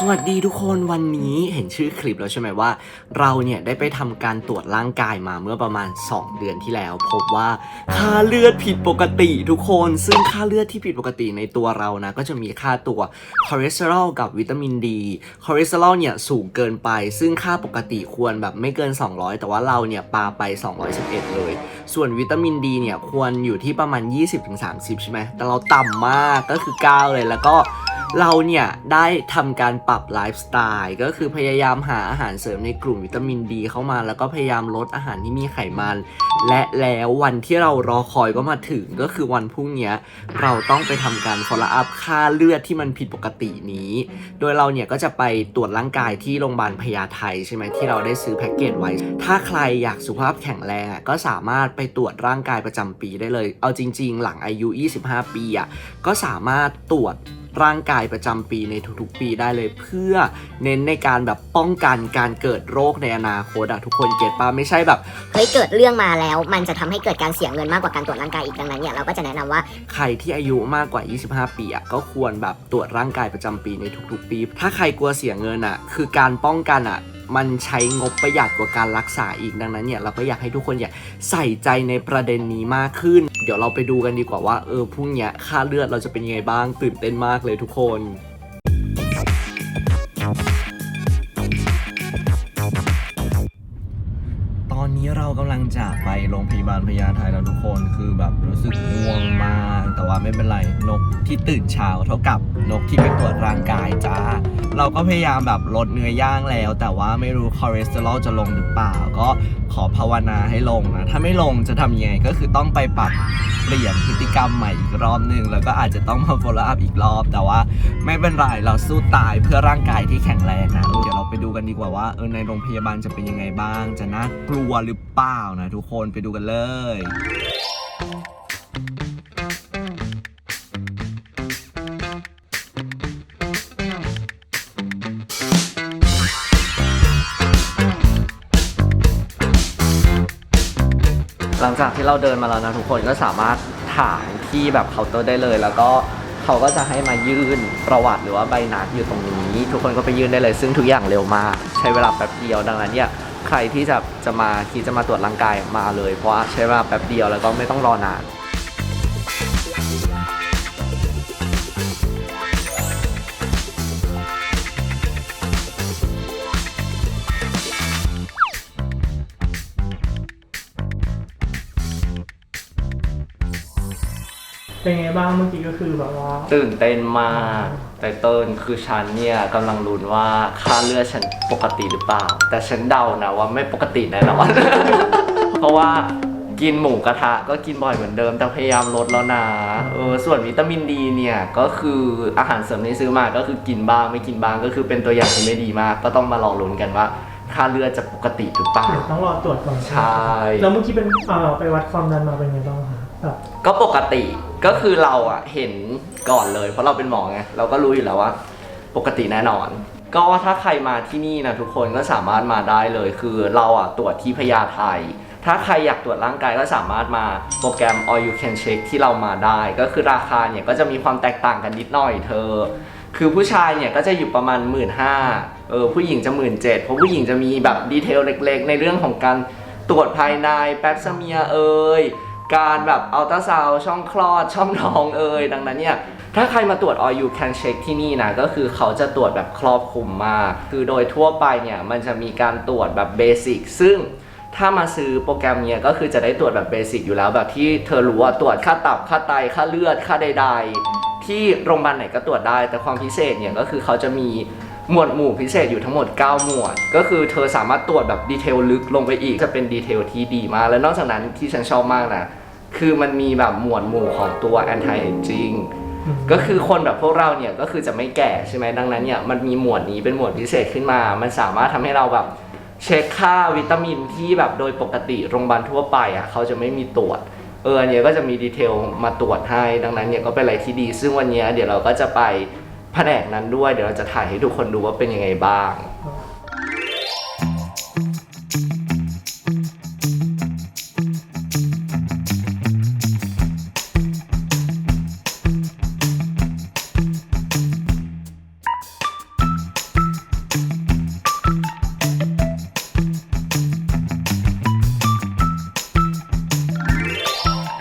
สวัสดีทุกคนวันนี้เห็นชื่อคลิปแล้วใช่ไหมว่า เราเนี่ยได้ไปทำการตรวจร่างกายมาเมื่อประมาณ 2 เดือนที่แล้ว พบว่าค่าเลือดผิดปกติทุกคน ซึ่งค่าเลือดที่ผิดปกติในตัวเรานะ ก็จะมีค่าตัวคอเลสเตอรอลกับวิตามินดีคอเลสเตอรอลเนี่ยสูงเกินไป ซึ่งค่าปกติควรแบบไม่เกิน 200 แต่ว่าเราเนี่ยปาไป 211 เลย ส่วนวิตามินดีเนี่ยควรอยู่ที่ประมาณ 20-30 ใช่ไหมแต่เราต่ำมากก็คือ 9 เลยแล้วก็ เราเนี่ยได้ทำการปรับไลฟ์สไตล์ก็คือพยายามหาอาหารเสริมในกลุ่มวิตามินดีเข้ามา แล้วก็พยายามลดอาหารที่มีไขมัน และแล้ววันที่เรารอคอยก็มาถึงก็คือวันพรุ่งนี้เราต้องไปทำการ follow up ค่าเลือดที่มันผิดปกตินี้ โดยเราเนี่ยก็จะไปตรวจร่างกายที่โรงพยาบาลพญาไทใช่ไหมที่เราได้ซื้อแพ็กเกจไว้ ถ้าใครอยากสุขภาพแข็งแรงอะก็สามารถไปตรวจร่างกายประจำปีได้เลย เอาจริง ๆ หลังอายุ 25 ปีอะก็สามารถตรวจ ร่างกายประจำปีในทุกๆ ปีได้เลย เพื่อเน้นในการแบบป้องกันการเกิดโรคในอนาคตอะทุกคนเก็ตปะไม่ใช่แบบเฮ้ยเกิดเรื่องมาแล้ว มันจะทำให้เกิดการเสียเงินมากกว่าการตรวจร่างกายอีกดังนั้นเนี่ยเราก็จะแนะนำว่า ใครที่อายุมากกว่า 25 ปีอะก็ควรแบบตรวจร่างกายประจำปีในทุกๆ ปี ถ้าใครกลัวเสียเงินอะคือการป้องกันอะมันใช้งบประหยัดกว่าการรักษาอีกดังนั้นเนี่ยเราก็อยากให้ทุกคนอย่าใส่ใจในประเด็นนี้มากขึ้น เดี๋ยวเราไปดูกันดีกว่าว่าเออพรุ่งเนี้ยค่าเลือดเราจะเป็นยังไงบ้างตื่นเต้นมากเลยทุกคน งจะไปโรงพยาบาลพญาไทแล้วทุกคนคือแบบรู้สึกง่วงมาก แต่ว่าไม่เป็นไร นกที่ตื่นเช้าเท่ากับนกที่ไปตรวจร่างกายจ้า เราก็พยายามแบบลดเนื้อย่างแล้ว แต่ว่าไม่รู้คอเลสเตอรอลจะลงหรือเปล่า ก็ขอภาวนาให้ลงนะ ถ้าไม่ลงจะทำยังไงก็คือต้องไปปรับเปลี่ยนพฤติกรรมใหม่อีกรอบหนึ่งแล้วก็อาจจะต้องมา follow up อีกรอบ แต่ว่าไม่เป็นไรเราสู้ตายเพื่อร่างกายที่แข็งแรงนะเดี๋ยวเราไปดูกันดีกว่าว่าเออในโรงพยาบาลจะเป็นยังไงบ้าง จะน่ากลัวหรือเปล่านะทุกคนไปดูกันเลยหลังจากที่เราเดินมาแล้วนะทุกคนก็สามารถถามที่แบบเคาน์เตอร์ได้เลย แล้วก็เขาก็จะให้มายื่นประวัติหรือว่าใบนัดอยู่ตรงนี้ ทุกคนก็ไปยื่นได้เลย ซึ่งทุกอย่างเร็วมากใช้เวลาแป๊บเดียวดังนั้นเนี่ย ใครที่จะจะมาคิดจะมาตรวจร่างกายมาเลย เพราะใช้เวลาแป๊บเดียวแล้วก็ไม่ต้องรอนาน เป็นไงบ้างเมื่อกี้ก็คือแบบว่า ตื่นเต้นมากแต่เติ้ลคือฉันเนี่ยกำลังลุ้นว่าค่าเลือดฉันปกติหรือเปล่า แต่ฉันเดานะว่าไม่ปกติแน่นอน เพราะว่ากินหมูกระทะก็กินบ่อยเหมือนเดิมแต่พยายามลดแล้วนะเออส่วนวิตามินดีเนี่ยก็คืออาหารเสริมที่ซื้อมาก็คือกินบ้างไม่กินบ้างก็คือเป็นตัวอย่างที่ไม่ดีมาก ก็ต้องมาลองลุ้นกันว่า ค่าเลือดจะปกติหรือเปล่า เดี๋ยวต้องรอตรวจก่อนใช่ แล้วเมื่อกี้เป็นเอ่อไปวัดความดันมาเป็นไงบ้างคะแบบก็ปกติก็คือเราอะเห็นก่อนเลย เพราะเราเป็นหมอไงเราก็รู้อยู่แล้วว่า ปกติแน่นอน ก็ถ้าใครมาที่นี่นะทุกคนก็สามารถมาได้เลย คือเราอะตรวจที่พญาไทถ้าใครอยากตรวจร่างกายก็สามารถมาโปรแกรม All You Can Check ที่เรามาได้ ก็คือราคาเนี่ยก็จะมีความแตกต่างกันนิดหน่อยเธอ คือผู้ชายเนี่ยก็จะอยู่ประมาณ 1 5ื่น เออผู้หญิงจะ1 7ื่นเจ็ดเพราะผู้หญิงจะมีแบบดีเทลเล็กๆ ในเรื่องของการตรวจภายในแป๊บสเมียเอ่ยการแบบอัลตราซาวช่องคลอดช่องท้องเอ่ยดังนั้นเนี่ยถ้าใครมาตรวจ All You Can Check ที่นี่นะก็คือเขาจะตรวจแบบครอบคลุมมาก คือโดยทั่วไปเนี่ยมันจะมีการตรวจแบบเบสิกซึ่งถ้ามาซื้อโปรแกรมเนี่ยก็คือจะได้ตรวจแบบเบสิกอยู่แล้วแบบที่เธอรู้ว่าตรวจค่าตับค่าไตค่าเลือดค่าใด ๆ ที่โรงพยาบาลไหนก็ตรวจได้ แต่ความพิเศษเนี่ยก็คือเขาจะมี หมวดหมู่พิเศษอยู่ทั้งหมด 9 หมวด ก็คือเธอสามารถตรวจแบบดีเทลลึกลงไปอีก จะเป็นดีเทลที่ดีมาก และนอกจากนั้นที่ฉันชอบมากนะ คือมันมีแบบหมวดหมู่ของตัว anti aging ก็คือคนแบบพวกเราเนี่ยก็คือจะไม่แก่ใช่ไหมดังนั้นเนี่ยมันมีหมวดนี้เป็นหมวดพิเศษขึ้นมา มันสามารถทำให้เราแบบเช็คค่าวิตามินที่แบบโดยปกติโรงพยาบาลทั่วไปอะเขาจะไม่มีตรวจเออเนี้ยก็จะมีดีเทลมาตรวจให้ ดังนั้นเนี่ยก็เป็นอะไรที่ดี ซึ่งวันเนี้ยเดี๋ยวเราก็จะไป แผนกนั้นด้วย เดี๋ยวเราจะถ่ายให้ทุกคนดูว่าเป็นยังไงบ้าง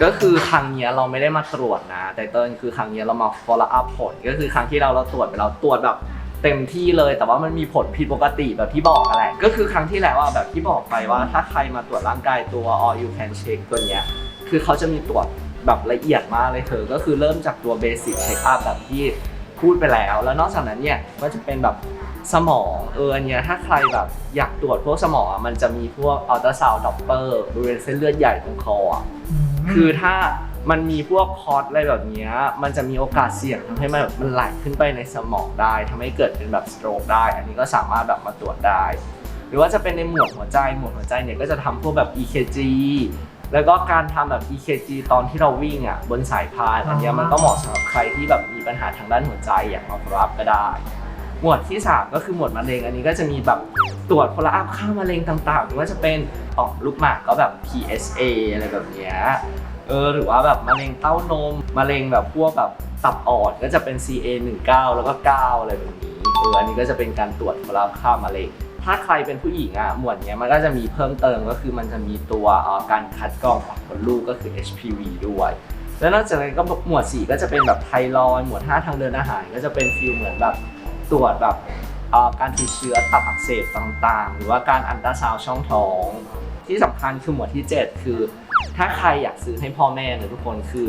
ก็คือครั้งเนี้ยเราไม่ได้มาตรวจนะไตเติ้ลคือครั้งเนี้ยเรามา follow up ผลก็คือครั้งที่เราเราตรวจไปเราตรวจแบบเต็มที่เลย แต่ว่ามันมีผลผิดปกติแบบที่บอกอะไร ก็คือครั้งที่แล้วอะแบบที่บอกไปว่าถ้าใครมาตรวจร่างกายตัว all you can check ตัวเนี้ยคือเขาจะมีตรวจแบบละเอียดมากเลยเธอ ก็คือเริ่มจากตัว basic check up แบบที่พูดไปแล้ว แล้วนอกจากนั้นเนี่ยก็จะเป็นแบบสมองเอออันเนี้ยถ้าใครแบบอยากตรวจพวกสมองอะมันจะมีพวก ultrasound doppler บริเวณเส้นเลือดใหญ่ตรงคออะ คือถ้ามันมีพวกคอร์สอะไรแบบนี้มันจะมีโอกาสเสี่ยงทำให้มันแบบมันไหลขึ้นไปในสมองได้ทำให้เกิดเป็นแบบสโตรกได้ อันนี้ก็สามารถแบบมาตรวจได้ หรือว่าจะเป็นในหมวดหัวใจหมวดหัวใจเนี่ยก็จะทำพวกแบบ EKG แล้วก็การทำแบบ EKG ตอนที่เราวิ่งอะบนสายพานอันนี้มันก็เหมาะสำหรับใครที่แบบมีปัญหาทางด้านหัวใจอย่างมา follow up ก็ได้ หมวดที่ 3 ก็คือหมวดมะเร็งอันนี้ก็จะมีแบบตรวจ follow up ค่ามะเร็งต่างๆ หรือว่าจะเป็นต่อมลูกหมากก็แบบ PSA อะไรแบบเนี้ยเออหรือว่าแบบมะเร็งเต้านมมะเร็งแบบพวกแบบตับอ่อนก็จะเป็น CA 1 9แล้วก็ 9 อะไรแบบนี้เอออันนี้ก็จะเป็นการตรวจเวลาค่ามะเร็งถ้าใครเป็นผู้หญิงอะหมวดเนี้ยมันก็จะมีเพิ่มเติมก็คือมันจะมีตัวอ่อการคัดกรองของมดลูกก็คือ HPV ด้วยแล้วนอกจากนั้นก็หมวด 4 ก็จะเป็นแบบไทรอยด์หมวด 5 ทางเดินอาหาร ก็จะเป็นฟิลเหมือนแบบ ตรวจแบบการติดเชื้อตับอักเสบต่างๆ หรือว่าการอันตราซาวช่องท้อง ที่สำคัญคือหมวดที่ 7 คือ ถ้าใครอยากซื้อให้พ่อแม่เนี่ยทุกคนคือ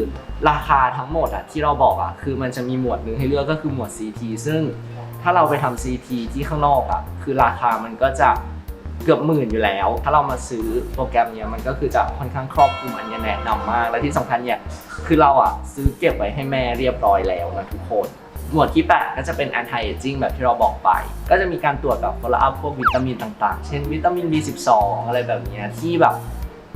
ราคาทั้งหมดอะที่เราบอกอะคือมันจะมีหมวดหนึ่งให้เลือกก็คือหมวด CT ซึ่งถ้าเราไปทำ CT ที่ข้างนอกอะคือราคามันก็จะเกือบหมื่นอยู่แล้ว ถ้าเรามาซื้อโปรแกรมเนี้ยมันก็คือจะค่อนข้างครอบคลุมอันเนี้ยแนะนำมาก และที่สำคัญเนี่ยคือเราอะซื้อเก็บไว้ให้แม่เรียบร้อยแล้วนะทุกคน หมวดที่ 8 ก็จะเป็น anti aging แบบที่เราบอกไป ก็จะมีการตรวจแบบ follow up พวกวิตามินต่างๆ เช่นวิตามิน B12 อะไรแบบนี้ที่แบบ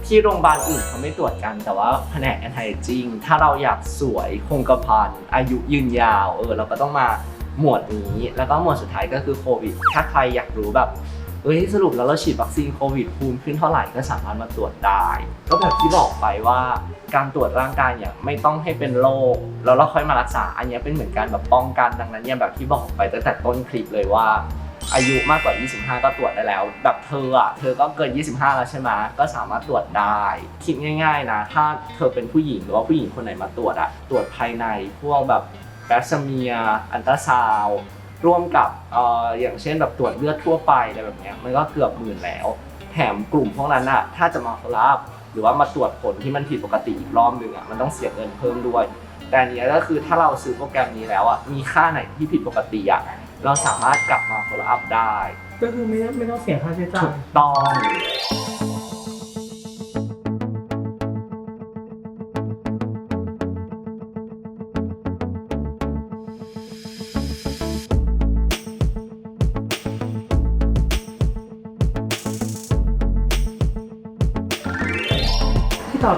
ที่โรงพยาบาลอื่นเขาไม่ตรวจกันแต่ว่าแผนก anti aging ถ้าเราอยากสวยคงกระพันอายุยืนยาวเออเราก็ต้องมาหมวดนี้ แล้วก็หมวดสุดท้ายก็คือโควิด ถ้าใครอยากรู้แบบ เอ้ยสรุปแล้วเราฉีดวัคซีนโควิดภูมิขึ้นเท่าไหร่ก็สามารถมาตรวจได้ ก็แบบที่บอกไปว่าการตรวจร่างกายเนี่ยไม่ต้องให้เป็นโรคแล้วเราค่อยมารักษา อันนี้เป็นเหมือนการแบบป้องกันดังนั้นเนี่ยแบบที่บอกไปตั้งแต่ต้นคลิปเลยว่า อายุมากกว่า 25 ก็ตรวจได้แล้ว แบบเธออะเธอก็เกิน 25 แล้วใช่ไหมก็สามารถตรวจได้คิดง่าย ๆนะ ถ้าเธอเป็นผู้หญิงหรือว่าผู้หญิงคนไหนมาตรวจอะตรวจภายในพวกแบบแบสเมียอันตราซาว ร่วมกับเอ่ออย่างเช่นแบบตรวจเลือดทั่วไปอะไรแบบเนี้ยมันก็เกือบหมื่นแล้ว แถมกลุ่มพวกนั้นอะถ้าจะมาฟอลลับหรือว่ามาตรวจผลที่มันผิดปกติอีกรอบหนึ่งอะมันต้องเสียเงินเพิ่มด้วย แต่อันเนี้ยก็คือถ้าเราซื้อโปรแกรมนี้แล้วอะมีค่าไหนที่ผิดปกติอะเราสามารถกลับมา follow up ได้ ก็คือไม่ไม่ต้องเสียค่าใช้จ่าถูยกต้อง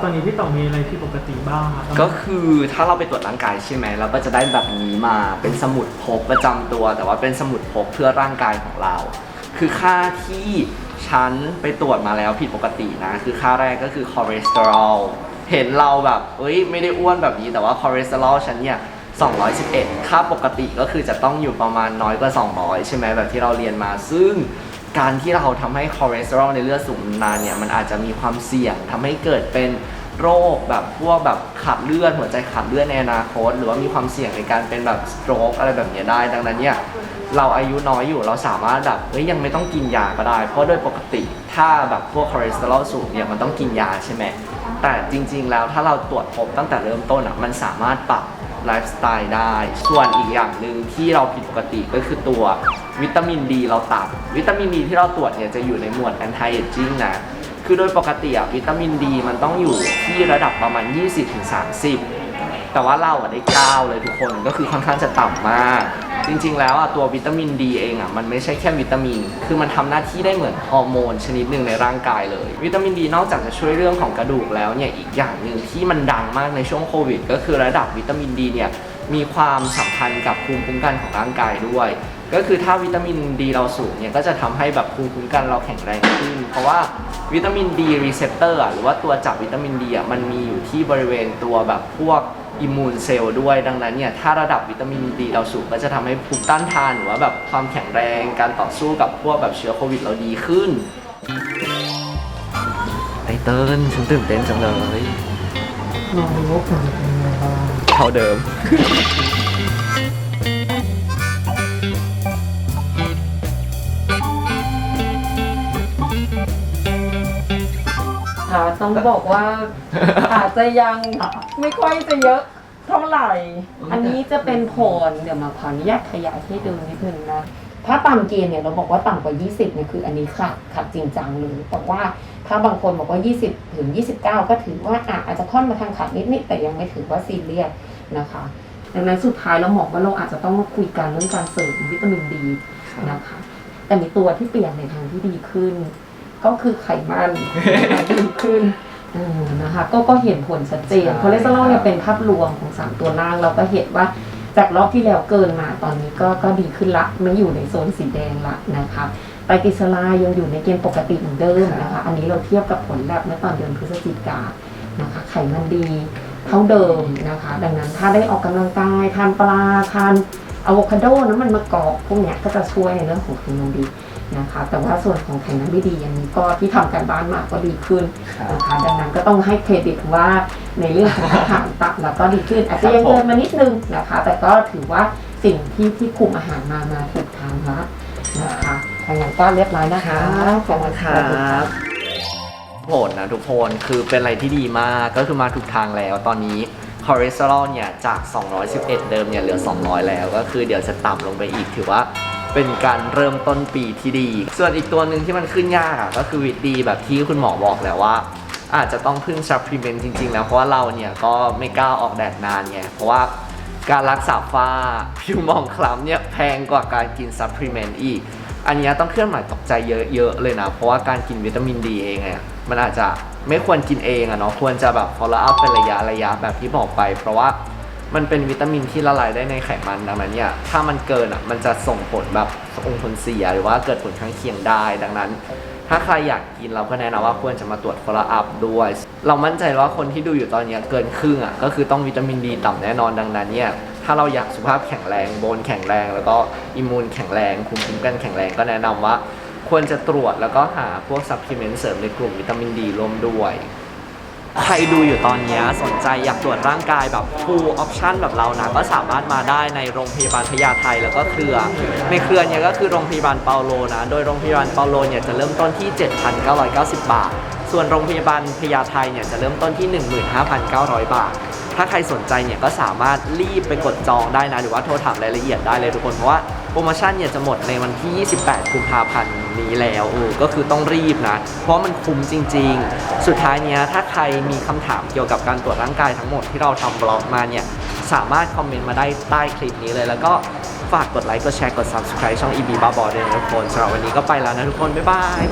ตอนนี้พี่ต่องมีอะไรที่ปกติบ้างครับก็คือถ้าเราไปตรวจร่างกายใช่ไหมเราก็จะได้แบบนี้มาเป็นสมุดพกประจำตัว แต่ว่าเป็นสมุดพกเพื่อร่างกายของเรา คือค่าที่ฉันไปตรวจมาแล้วผิดปกตินะ คือค่าแรกก็คือคอเลสเตอรอลเห็นเราแบบเอ้ยไม่ได้อ้วนแบบนี้แต่ว่าคอเลสเตอรอลฉันเนี่ย211 ค่าปกติก็คือจะต้องอยู่ประมาณน้อยกว่า 200 ใช่ไหมแบบที่เราเรียนมาซึ่ง การที่เราทำให้คอเลสเตอรอลในเลือดสูงนานเนี่ยมันอาจจะมีความเสี่ยงทำให้เกิดเป็นโรคแบบพวกแบบขาดเลือดหัวใจขาดเลือดในอนาคต หรือว่ามีความเสี่ยงในการเป็นแบบสโตรกอะไรแบบนี้ได้ ดังนั้นเนี่ยเราอายุน้อยอยู่เราสามารถแบบเฮ้ยยังไม่ต้องกินยาก็ได้ เพราะโดยปกติถ้าแบบพวกคอเลสเตอรอลสูงเนี่ยมันต้องกินยาใช่ไหมแต่จริง ๆ แล้วถ้าเราตรวจพบตั้งแต่เริ่มต้นอะมันสามารถปรับไลฟ์สไตล์ได้ ส่วนอีกอย่างหนึ่งที่เราผิดปกติก็คือตัว วิตามินดีเราต่ำวิตามินดีที่เราตรวจเนี่ยจะอยู่ในหมวด anti aging นะ คือโดยปกติอะวิตามินดีมันต้องอยู่ที่ระดับประมาณ 20-30 แต่ว่าเราอะได้ 9 เลยทุกคนก็คือค่อนข้างจะต่ำมาก จริงๆ แล้วอะตัววิตามินดีเองอะมันไม่ใช่แค่วิตามิน คือมันทำหน้าที่ได้เหมือนฮอร์โมนชนิดหนึ่งในร่างกายเลย วิตามินดีนอกจากจะช่วยเรื่องของกระดูกแล้วเนี่ยอีกอย่างหนึ่งที่มันดังมากในช่วงโควิด ก็คือระดับวิตามินดีเนี่ยมีความสัมพันธ์กับภูมิคุ้มกันของร่างกายด้วย ก็คือถ้าวิตามินดีเราสูงเนี่ยก็จะทำให้แบบภูมิคุ้มกันเราแข็งแรงขึ้น เพราะว่าวิตามินดีรีเซพเตอร์หรือว่าตัวจับวิตามินดีอะมันมีอยู่ที่บริเวณตัวแบบพวกอิมมูนเซลล์ด้วยดังนั้นเนี่ยถ้าระดับวิตามินดีเราสูงก็จะทำให้ภูมิต้านทานหรือว่าแบบความแข็งแรงการต่อสู้กับพวกแบบเชื้อโควิดเราดีขึ้นไอเติ้ลฉันตื่นเต้นจังเลยทลองดูว่าผลเป็นยังไงบ้างเท่าเดิม ต้องบอกว่า อาจจะยังไม่ค่อยจะเยอะเท่าไหร่ อันนี้จะเป็นผลเดี๋ยวมาขออนุญาตขยายให้ดูนิดนึงนะ ถ้าต่ำเกณฑ์เนี่ยเราบอกว่าต่ำกว่า 20เนี่ยคืออันนี้ขัดขัดจริงจังเลยแต่ว่าถ้าบางคนบอกว่า 20 ถึง 29 ก็ถือว่าอะอาจจะค่อนมาทางขัดนิดๆแต่ยังไม่ถือว่าซีเรียสนะคะ ดังนั้นสุดท้ายเราบอกว่าเราอาจจะต้องมาคุยกันเรื่องการเสริมวิตามินดีนะคะ แต่มีตัวที่เปลี่ยนในทางที่ดีขึ้น ก็คือไขมันดีขึ้นอืมนะคะก็ก็เห็นผลชัดเจนใช่คอเลสเตอรอลเนี่ยเป็นภาพรวมของสามตัวล่าง เราก็เห็นว่าจากรอบที่แล้วเกินมาตอนนี้ก็ก็ดีขึ้นละไม่อยู่ในโซนสีแดงละนะคะไตรกลีเซอไรด์ยังอยู่ในเกณฑ์ปกติเหมือนเดิมนะคะ อันนี้เราเทียบกับผลแลบเมื่อตอนเดือนพฤศจิกานะคะ ไขมันดีเท่าเดิมนะคะ ดังนั้นถ้าได้ออกกำลังกายทานปลาทานอะโวคาโดน้ำมันมะกอกพวกเนี้ยก็จะช่วยในเรื่องของไขมันดี นะคะ แต่ว่าส่วนของไขมันไม่ดีอย่างนี้ก็ที่ทำการบ้านมาก็ดีขึ้นนะคะ ดังนั้นก็ต้องให้เครดิตว่าในเรื่องของอาหารตับแล้วก็ดีขึ้น อาจจะยังเกินมานิดนึงนะคะ แต่ก็ถือว่าสิ่งที่ที่คุมอาหารมามาถูกทางแล้วนะคะทางนั้นก็เรียบร้อยนะคะขอบคุณครับผลนะทุกคนคือเป็นอะไรที่ดีมากก็คือมาถูกทางแล้วตอนนี้คอเลสเตอรอลเนี่ยจาก 211 เดิมเนี่ยเหลือ 200 แล้ว ก็คือเดี๋ยวจะต่ำลงไปอีกถือว่า เป็นการเริ่มต้นปีที่ดี ส่วนอีกตัวหนึ่งที่มันขึ้นยากก็คือวิตดีแบบที่คุณหมอบอกแล้วว่า อาจจะต้องพึ่งซัพพลีเมนต์จริง ๆ แล้วเพราะว่าเราเนี่ยก็ไม่กล้าออกแดดนานไงเพราะว่าการรักษาฝ้าผิวหมองคล้ำเนี่ยแพงกว่าการกินซัพพลีเมนต์อีก อันนี้ต้องเคลื่อนหมายตกใจเยอะๆเลยนะ เพราะว่าการกินวิตามินดีเองอะมันอาจจะไม่ควรกินเองอะเนาะควรจะแบบ follow up เป็นระยะระยะแบบที่บอกไป เพราะว่า มันเป็นวิตามินที่ละลายได้ในไขมันดังนั้นเนี่ยถ้ามันเกินอะมันจะส่งผลแบบองค์ผลเสียหรือว่าเกิดผลข้างเคียงได้ ดังนั้น ถ้าใครอยากกินเราก็แนะนำว่าควรจะมาตรวจ follow up ด้วย เรามั่นใจว่าคนที่ดูอยู่ตอนนี้เกินครึ่งอะก็คือต้องวิตามินดีต่ำแน่นอนดังนั้นเนี่ยถ้าเราอยากสุขภาพแข็งแรงโบนแข็งแรง แล้วก็อิมมูนแข็งแรงภูมิคุ้มกันแข็งแรงก็แนะนำว่า ควรจะตรวจแล้วก็หาพวกซัพพลีเมนต์เสริมในกลุ่มวิตามินดีร่วมด้วย ใครดูอยู่ตอนนี้สนใจอยากตรวจร่างกายแบบ full option แบบเรานะก็สามารถมาได้ในโรงพยาบาลพญาไทแล้วก็เครือ ในเครือเนี่ยก็คือโรงพยาบาลเปาโลนะ โดยโรงพยาบาลเปาโลเนี่ยจะเริ่มต้นที่ 7,990 บาท ส่วนโรงพยาบาลพญาไทเนี่ยจะเริ่มต้นที่ 15,900 บาท ถ้าใครสนใจเนี่ยก็สามารถรีบไปกดจองได้นะ หรือว่าโทรถามรายละเอียดได้เลยทุกคน เพราะว่าโปรโมชั่นเนี่ยจะหมดในวันที่ 28 กุมภาพันธ์ นี้แล้วเออก็คือต้องรีบนะ เพราะมันคุ้มจริง ๆ สุดท้ายเนี้ยถ้าใครมีคำถามเกี่ยวกับการตรวจร่างกายทั้งหมดที่เราทำบล็อกมาเนี่ยสามารถคอมเมนต์มาได้ใต้คลิปนี้เลย แล้วก็ฝากกดไลค์กดแชร์กด subscribe ช่อง EB บ้าบอด้วยนะทุกคนสำหรับวันนี้ก็ไปแล้วนะทุกคน บ๊ายบาย